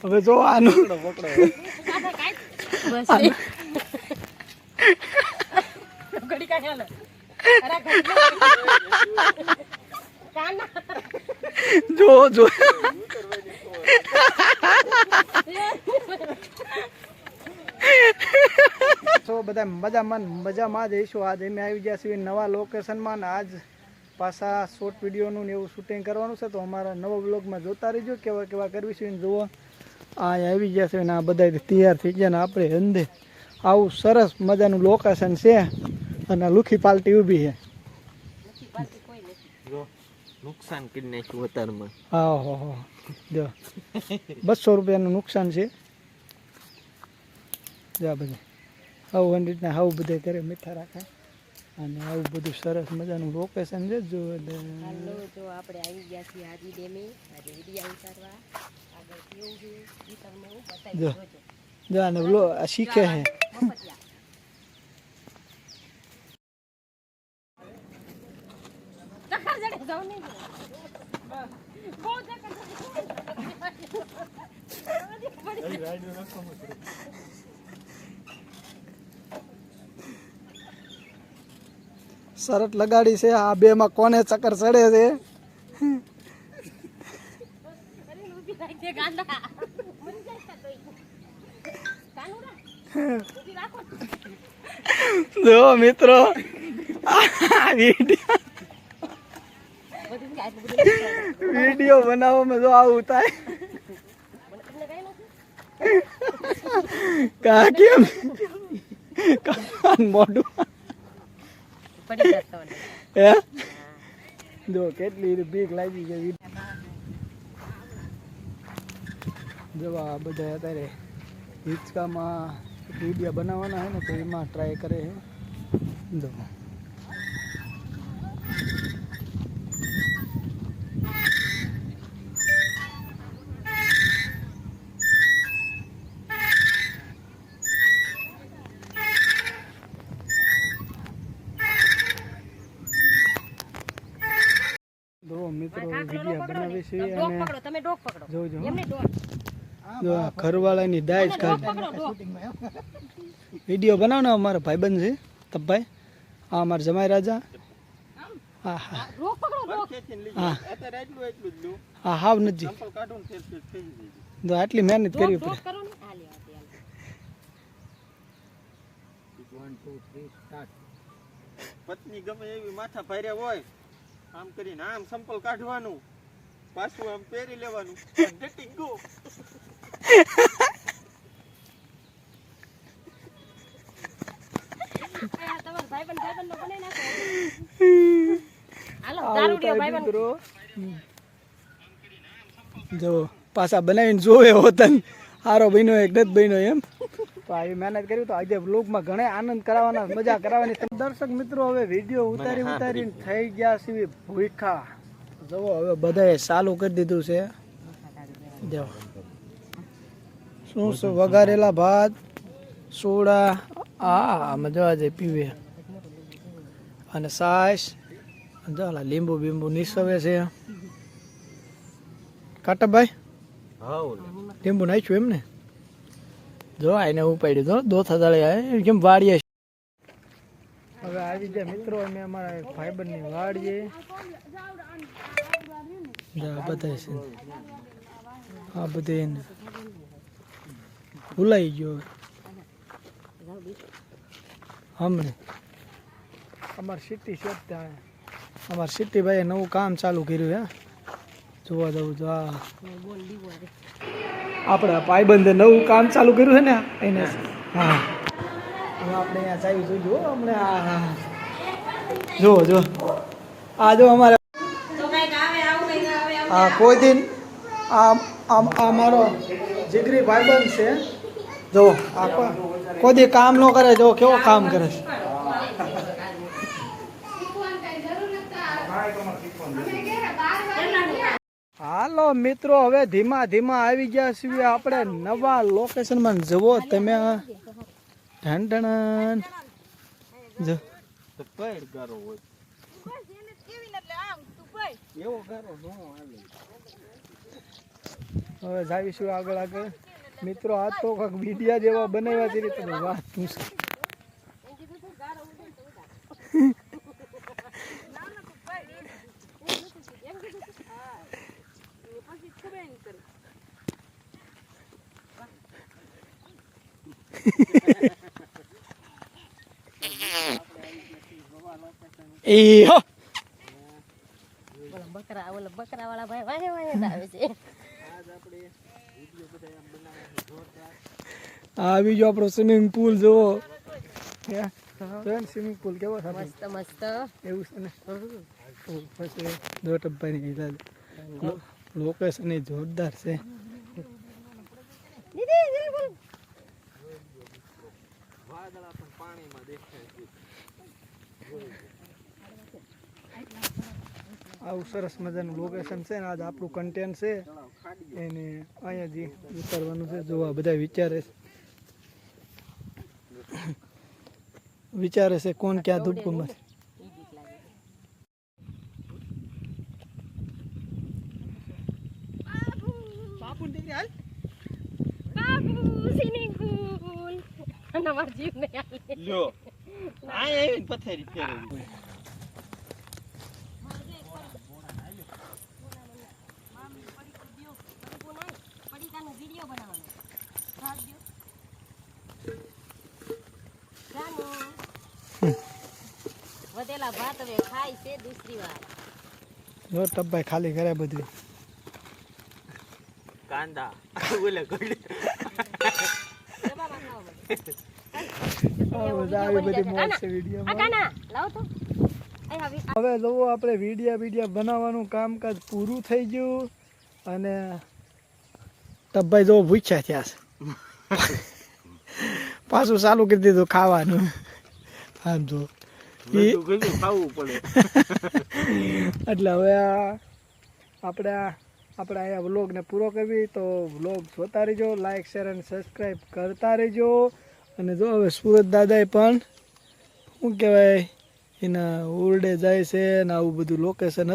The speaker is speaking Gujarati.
હવે જો આનું. જો જો. તો બધા મજામાં મજામાં જ હઈશું. આજે અમે આવી ગયા છીએ નવા લોકેશનમાં ને આજ પાછા શોર્ટ વિડીયોનું ને એવું શૂટિંગ કરવાનું છે. તો અમારા નવા બ્લોગમાં જોતા રહીજો કેવા કેવા કરવી છે જુઓ. આ આવી ગયા છે ને આ બધા તૈયાર થઈ ગયા ને આપણે અંધે આવું સરસ મજાનું લોકેશન છે અને લુખી પાલટી ઊભી છે. નુકસાન કરી નાખ્યું અત્યારમાં હા હો હો. જો. બસો રૂપિયાનું નુકસાન છે. જા બધા. આવું રીતના આવું બધે કરે મીઠા રાખે. અને આવું બધું સરસ મજાનું લોકેશન છે જો એટલે હાલો જો આપણે આવી ગયા છીએ હાજી ડેમે આજે વિડિયા ઉતારવા. આગળ કેવું છે એ તમને હું બતાવી જો. જો આને લો આ શીખે છે ચક્કર જડે જાવ નહીં બહુ શરત લગાડી છે. આ બેમાં કોને ચક્કર ચડે છે? જો મિત્રો વીડિયો બનાવવામાં જો આવું થાય. મને તમને કઈ નથી કા કેમ? કાન મોઢું પડી જતો હે? જો કેટલી બીક લાગી ગઈ. જો બધા અત્યારે હિંચકામાં વીડિયો બનાવવાના છે ને તો એમાં ટ્રાય કરે છે. જો મિત્રો વીડિયો બનાવે છે ડોક પકડો તમે ડોક પકડો. જોજો. એમને ડોક. જો આ ઘરવાળાની દાય જ કાઢ પકડો ડોક. વીડિયો બનાવો ને અમારા ભાઈબંધ છે તપભાઈ આ અમારા જમાઈ રાજા. હા હા. ડોક પકડો ડોક. હા. અત્યારે એટલું એટલું જ લ્યો. હા હાવ નથી. ચંપલ કાઢું ને ફેર ફેર થઈ જાય. તો આટલી મહેનત કરવી ડોક પડે. કરો ને. પત્ની ગમે એવી માથા ભાર્યા હોય આમ કરીને આમ સંપલ કાઢવાનું. પાછું આમ પહેરી લેવાનું. ડટી ગો આ તમારા ભાઈબંધ ભાઈબંધનો બનાવી નાખો. હાલો આવું દારૂડિયો થાય ભાઈબંધ. મિત્રો. જો પાછા બનાવીને જોવે હોતન હારો બન્યો એક નથી બન્યો એમ. તો આવી મહેનત કરી તો આજે વ્લોગમાં ઘણા આનંદ કરાવવાના મજા કરાવવાની. દર્શક મિત્રો હવે વીડિયો ઉતારી ઉતારીને થઈ ગયા છે ભૂખા જુઓ હવે બધાએ ચાલુ કરી દીધું છે. જો. શું શું? વઘારેલા ભાત સોડા આ મજા જાય પીવે. અને સાસ જો લીંબુ બીંબુ નિસવે છે. કાટાભાઈ? લીંબુ નાખ્યું એમ ને જો આને ઉપાડ્યું તો દોથા દાળે કેમ વાડીએ હવે આવી જાય મિત્રો અમે અમારા ભાઈબંધની વાડીએ બધા છે. આ બધે એને ભૂલાઈ ગયો હમણે. અમાર સિટી છે ત્યાં. અમાર સિટી ભાઈએ નવું કામ ચાલુ કર્યું હે. જોવા જવું જો આ આપણે ભાઈબંધે નવું કામ ચાલુ કર્યું છે ને એને. હા. આપણે અહીંયા ચાવી જોઈજો હો, હમણે. જો જો આ જો અમારે કોઈ દિન આ આ આ મારો જીગરી ભાઈબંધ છે. જો, આ કોઈ દી કામ ન કરે, જો કેવો કામ કરે છે. હાલો મિત્રો, હવે ધીમા ધીમા આવી ગયા છીએ આપણે નવા લોકેશનમાં. જવો તમે ઢંઢણ જો. હવે જાવીશું આગળ આગળ. મિત્રો આ તો કાંઈક મીડિયા જેવા બનાવ્યા છે રીતે વાત પછી ખબર એ હો બકરા ઓલા બકરા વાળા ભાઈ વાહે વાહે આવે છે. આ આવી ગયો આપણો સ્વિમિંગ પુલ જોવો સ્વિમિંગ પુલ કેવો મસ્ત મસ્ત. એવું છે ને? પછી દો ટબ્બાની હિસાબે લોકેશન એ જોરદાર છે. વાદળા પણ પાણીમાં દેખાય છે. આવું સરસ મજાનું લોકેશન છે ને આજ આપણું કન્ટેન્ટ છે. એને અહીંયા જે ઉતારવાનું છે જોવા બધા વિચારે છે. વિચારે છે કોણ ક્યાં ધૂપકો છે બાપુ પુલ. જીવ નહીં લ્યો. આ આવીને પથારી ફેરવી પડીકાનો વીડિયો બનાવવાનો ભાગ દ્યો. જાનુ. વધેલા ભાત હવે ખાય છે દૂસરી વાર જો ટબ્બાઈ ખાલી કરે બધું કાંદા ઓલે ગળી હવે. જોવો આપણે વિડીયા વિડીયા બનાવવાનું કામકાજ પૂરું થઈ ગયું અને તબભાઈ જોવો ભૂખ્યા થયા છે. પાછું ચાલુ કરી દીધું ખાવાનું. આમ જો. ખાવું પડે. એટલે હવે આપણે આ આપણે અહીંયા વ્લોગને પૂરો કરવી તો વ્લોગ જોતા રહેજો લાઇક શેર અને સબસ્ક્રાઈબ કરતા રહેજો. અને જો હવે સુરત દાદાએ પણ, શું કહેવાય, એના ઓરડે જાય છે ને આવું બધું લોકેશન હતું.